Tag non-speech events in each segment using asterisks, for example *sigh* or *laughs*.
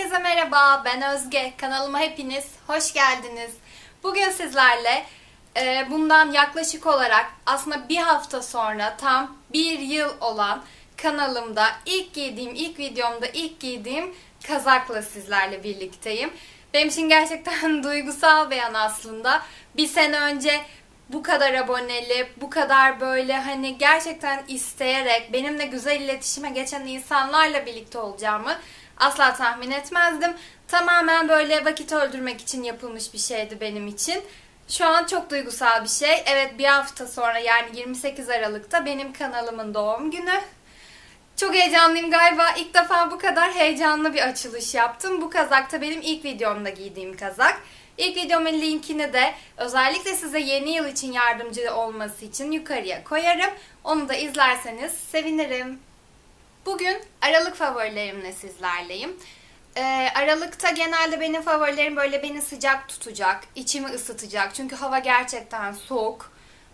Herkese merhaba, ben Özge. Kanalıma hepiniz hoş geldiniz. Bugün sizlerle e, bundan yaklaşık olarak aslında bir hafta sonra tam bir yıl olan kanalımda ilk giydiğim, ilk videomda ilk giydiğim kazakla sizlerle birlikteyim. Benim için gerçekten *laughs* duygusal bir an aslında. Bir sene önce bu kadar aboneli, bu kadar böyle hani gerçekten isteyerek benimle güzel iletişime geçen insanlarla birlikte olacağımı asla tahmin etmezdim. Tamamen böyle vakit öldürmek için yapılmış bir şeydi benim için. Şu an çok duygusal bir şey. Evet bir hafta sonra yani 28 Aralık'ta benim kanalımın doğum günü. Çok heyecanlıyım galiba. İlk defa bu kadar heyecanlı bir açılış yaptım. Bu kazak da benim ilk videomda giydiğim kazak. İlk videomun linkini de özellikle size yeni yıl için yardımcı olması için yukarıya koyarım. Onu da izlerseniz sevinirim. Bugün Aralık favorilerimle sizlerleyim. Ee, Aralıkta genelde benim favorilerim böyle beni sıcak tutacak, içimi ısıtacak. Çünkü hava gerçekten soğuk.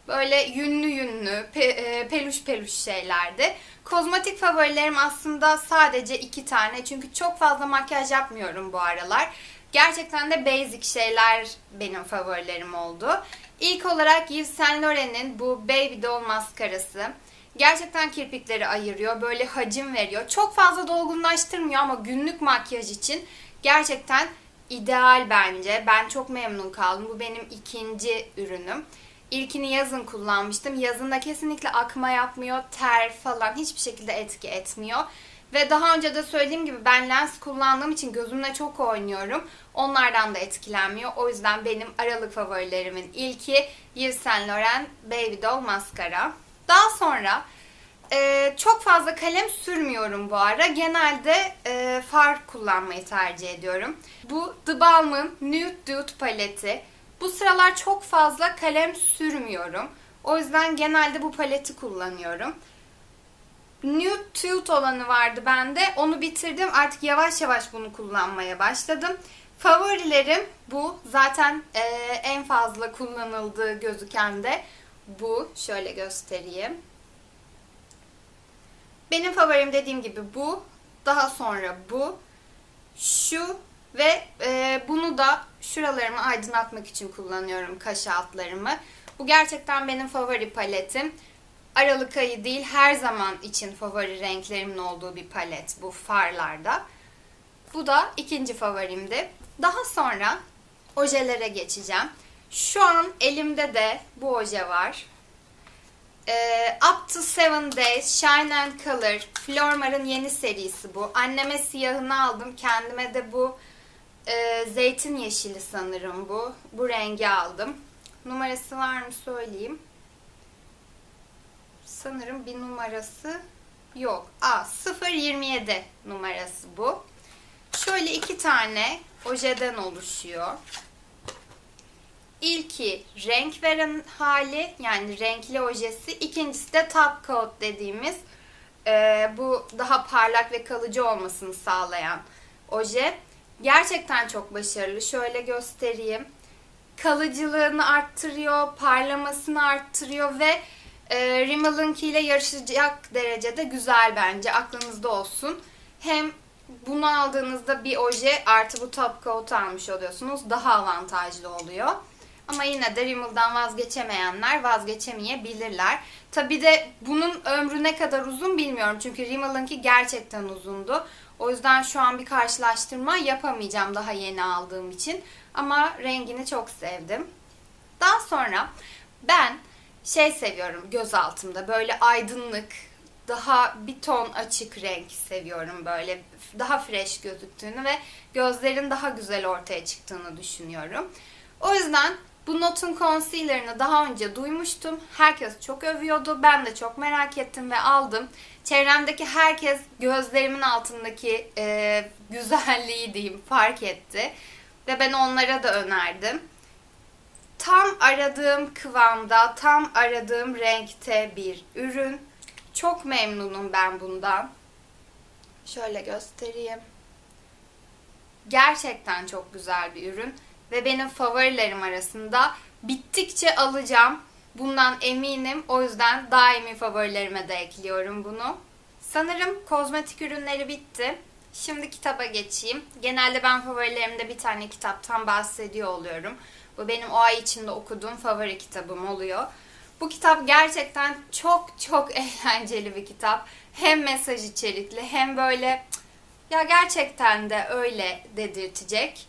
Böyle yünlü yünlü, pe- e, peluş peluş şeylerdi. Kozmetik favorilerim aslında sadece iki tane. Çünkü çok fazla makyaj yapmıyorum bu aralar. Gerçekten de basic şeyler benim favorilerim oldu. İlk olarak Yves Saint Laurent'in bu Baby Doll maskarası. Gerçekten kirpikleri ayırıyor. Böyle hacim veriyor. Çok fazla dolgunlaştırmıyor ama günlük makyaj için gerçekten ideal bence. Ben çok memnun kaldım. Bu benim ikinci ürünüm. İlkini yazın kullanmıştım. Yazında kesinlikle akma yapmıyor, ter falan hiçbir şekilde etki etmiyor. Ve daha önce de söylediğim gibi ben lens kullandığım için gözümle çok oynuyorum. Onlardan da etkilenmiyor. O yüzden benim aralık favorilerimin ilki Yves Saint Laurent Baby Doll Mascara. Daha sonra e, çok fazla kalem sürmüyorum bu ara. Genelde e, far kullanmayı tercih ediyorum. Bu The Balm'ın Nude Dude paleti. Bu sıralar çok fazla kalem sürmüyorum. O yüzden genelde bu paleti kullanıyorum. Nude Tooth olanı vardı bende. Onu bitirdim. Artık yavaş yavaş bunu kullanmaya başladım. Favorilerim bu. Zaten e, en fazla kullanıldığı gözüken de bu. Şöyle göstereyim. Benim favorim dediğim gibi bu. Daha sonra bu. Şu ve e, bunu da şuralarımı aydınlatmak için kullanıyorum kaş altlarımı. Bu gerçekten benim favori paletim. Aralık ayı değil her zaman için favori renklerimin olduğu bir palet bu farlarda. Bu da ikinci favorimdi. Daha sonra ojelere geçeceğim. Şu an elimde de bu oje var. Ee, Up to 7 Days Shine and Color Flormar'ın yeni serisi bu. Anneme siyahını aldım. Kendime de bu e, zeytin yeşili sanırım bu. Bu rengi aldım. Numarası var mı söyleyeyim. Sanırım bir numarası yok. Aa 027 numarası bu. Şöyle iki tane ojeden oluşuyor. İlki renk veren hali yani renkli ojesi. İkincisi de top coat dediğimiz e, bu daha parlak ve kalıcı olmasını sağlayan oje. Gerçekten çok başarılı. Şöyle göstereyim. Kalıcılığını arttırıyor, parlamasını arttırıyor ve e, Rimmel'ınki ile yarışacak derecede güzel bence. Aklınızda olsun. Hem bunu aldığınızda bir oje artı bu top coat almış oluyorsunuz. Daha avantajlı oluyor. Ama yine de Rimmel'dan vazgeçemeyenler vazgeçemeyebilirler. Tabi de bunun ömrü ne kadar uzun bilmiyorum. Çünkü Rimmel'ınki gerçekten uzundu. O yüzden şu an bir karşılaştırma yapamayacağım daha yeni aldığım için. Ama rengini çok sevdim. Daha sonra ben şey seviyorum göz altımda böyle aydınlık, daha bir ton açık renk seviyorum böyle. Daha fresh gözüktüğünü ve gözlerin daha güzel ortaya çıktığını düşünüyorum. O yüzden bu Not'un concealer'ını daha önce duymuştum. Herkes çok övüyordu. Ben de çok merak ettim ve aldım. Çevremdeki herkes gözlerimin altındaki e, güzelliği diyeyim fark etti. Ve ben onlara da önerdim. Tam aradığım kıvamda, tam aradığım renkte bir ürün. Çok memnunum ben bundan. Şöyle göstereyim. Gerçekten çok güzel bir ürün ve benim favorilerim arasında. Bittikçe alacağım. Bundan eminim. O yüzden daimi favorilerime de ekliyorum bunu. Sanırım kozmetik ürünleri bitti. Şimdi kitaba geçeyim. Genelde ben favorilerimde bir tane kitaptan bahsediyor oluyorum. Bu benim o ay içinde okuduğum favori kitabım oluyor. Bu kitap gerçekten çok çok *laughs* eğlenceli bir kitap. Hem mesaj içerikli hem böyle ya gerçekten de öyle dedirtecek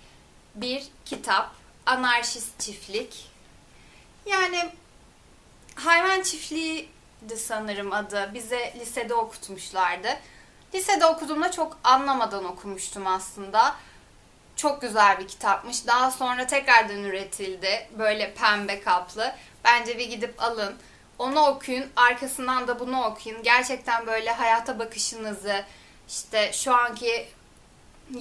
bir kitap. Anarşist Çiftlik. Yani hayvan çiftliğiydi sanırım adı. Bize lisede okutmuşlardı. Lisede okuduğumda çok anlamadan okumuştum aslında. Çok güzel bir kitapmış. Daha sonra tekrardan üretildi. Böyle pembe kaplı. Bence bir gidip alın. Onu okuyun. Arkasından da bunu okuyun. Gerçekten böyle hayata bakışınızı, işte şu anki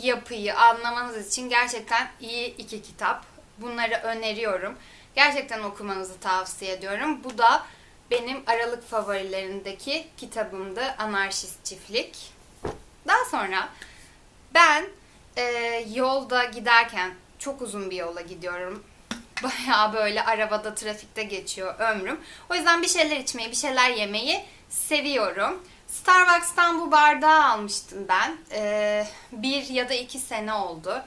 yapıyı anlamanız için gerçekten iyi iki kitap. Bunları öneriyorum. Gerçekten okumanızı tavsiye ediyorum. Bu da benim Aralık favorilerindeki kitabımdı. Anarşist Çiftlik. Daha sonra ben e, yolda giderken çok uzun bir yola gidiyorum. *laughs* Bayağı böyle arabada trafikte geçiyor ömrüm. O yüzden bir şeyler içmeyi, bir şeyler yemeyi seviyorum. Starbucks'tan bu bardağı almıştım ben. Ee, bir ya da iki sene oldu.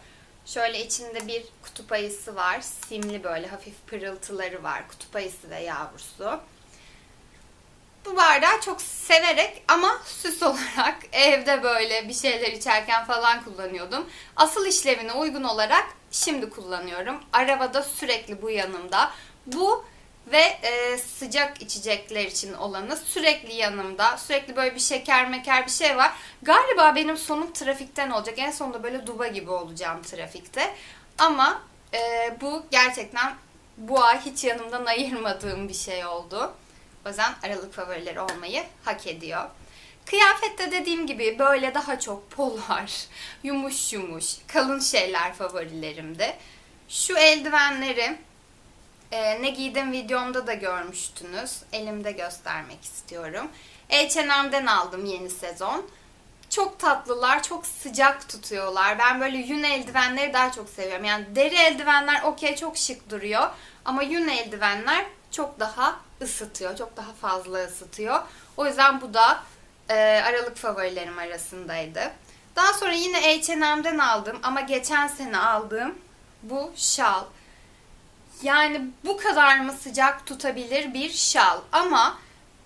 Şöyle içinde bir kutup ayısı var. Simli böyle hafif pırıltıları var. Kutup ayısı ve yavrusu. Bu bardağı çok severek ama süs *laughs* olarak evde böyle bir şeyler içerken falan kullanıyordum. Asıl işlevine uygun olarak şimdi kullanıyorum. Arabada sürekli bu yanımda. Bu ve e, sıcak içecekler için olanı sürekli yanımda. Sürekli böyle bir şeker meker bir şey var. Galiba benim sonum trafikten olacak. En sonunda böyle duba gibi olacağım trafikte. Ama e, bu gerçekten bu ay hiç yanımdan ayırmadığım bir şey oldu. O yüzden aralık favorileri olmayı hak ediyor. Kıyafette dediğim gibi böyle daha çok polar, yumuş yumuş, kalın şeyler favorilerimdi. Şu eldivenleri e, ne giydim videomda da görmüştünüz. Elimde göstermek istiyorum. H&M'den aldım yeni sezon. Çok tatlılar, çok sıcak tutuyorlar. Ben böyle yün eldivenleri daha çok seviyorum. Yani deri eldivenler okey çok şık duruyor. Ama yün eldivenler çok daha ısıtıyor. Çok daha fazla ısıtıyor. O yüzden bu da e, aralık favorilerim arasındaydı. Daha sonra yine H&M'den aldım ama geçen sene aldığım bu şal. Yani bu kadar mı sıcak tutabilir bir şal ama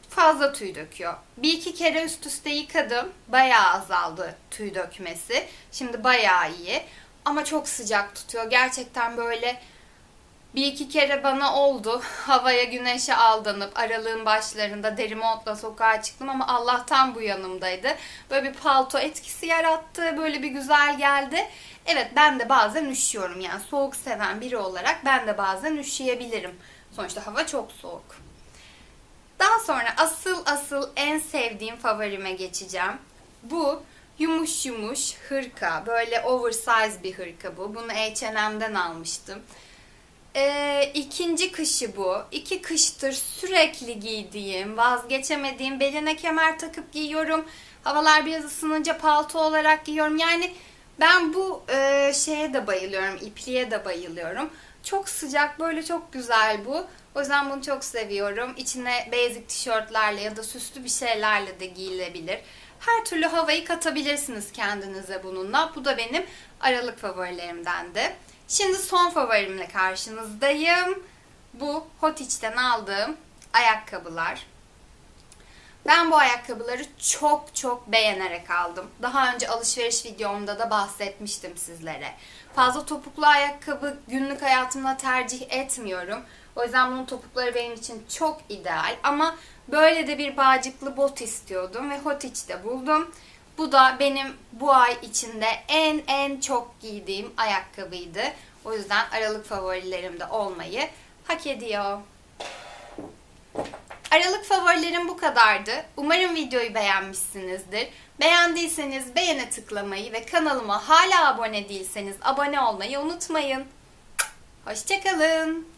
fazla tüy döküyor. Bir iki kere üst üste yıkadım. Bayağı azaldı tüy dökmesi. Şimdi bayağı iyi. Ama çok sıcak tutuyor. Gerçekten böyle bir iki kere bana oldu. *laughs* Havaya güneşe aldanıp aralığın başlarında deri montla sokağa çıktım ama Allah'tan bu yanımdaydı. Böyle bir palto etkisi yarattı. Böyle bir güzel geldi. Evet ben de bazen üşüyorum. Yani soğuk seven biri olarak ben de bazen üşüyebilirim. Sonuçta hava çok soğuk. Daha sonra asıl asıl en sevdiğim favorime geçeceğim. Bu yumuş yumuş hırka. Böyle oversize bir hırka bu. Bunu H&M'den almıştım. Ee, ikinci kışı bu. İki kıştır sürekli giydiğim, vazgeçemediğim, beline kemer takıp giyiyorum. Havalar biraz ısınınca palto olarak giyiyorum. Yani ben bu e, şeye de bayılıyorum, ipliğe de bayılıyorum. Çok sıcak, böyle çok güzel bu. O yüzden bunu çok seviyorum. İçine basic tişörtlerle ya da süslü bir şeylerle de giyilebilir. Her türlü havayı katabilirsiniz kendinize bununla. Bu da benim aralık favorilerimdendi. Şimdi son favorimle karşınızdayım. Bu Hotich'ten aldığım ayakkabılar. Ben bu ayakkabıları çok çok beğenerek aldım. Daha önce alışveriş videomda da bahsetmiştim sizlere. Fazla topuklu ayakkabı günlük hayatımda tercih etmiyorum. O yüzden bunun topukları benim için çok ideal. Ama böyle de bir bağcıklı bot istiyordum ve Hotich'te buldum. Bu da benim bu ay içinde en en çok giydiğim ayakkabıydı. O yüzden aralık favorilerimde olmayı hak ediyor. Aralık favorilerim bu kadardı. Umarım videoyu beğenmişsinizdir. Beğendiyseniz beğene tıklamayı ve kanalıma hala abone değilseniz abone olmayı unutmayın. Hoşçakalın.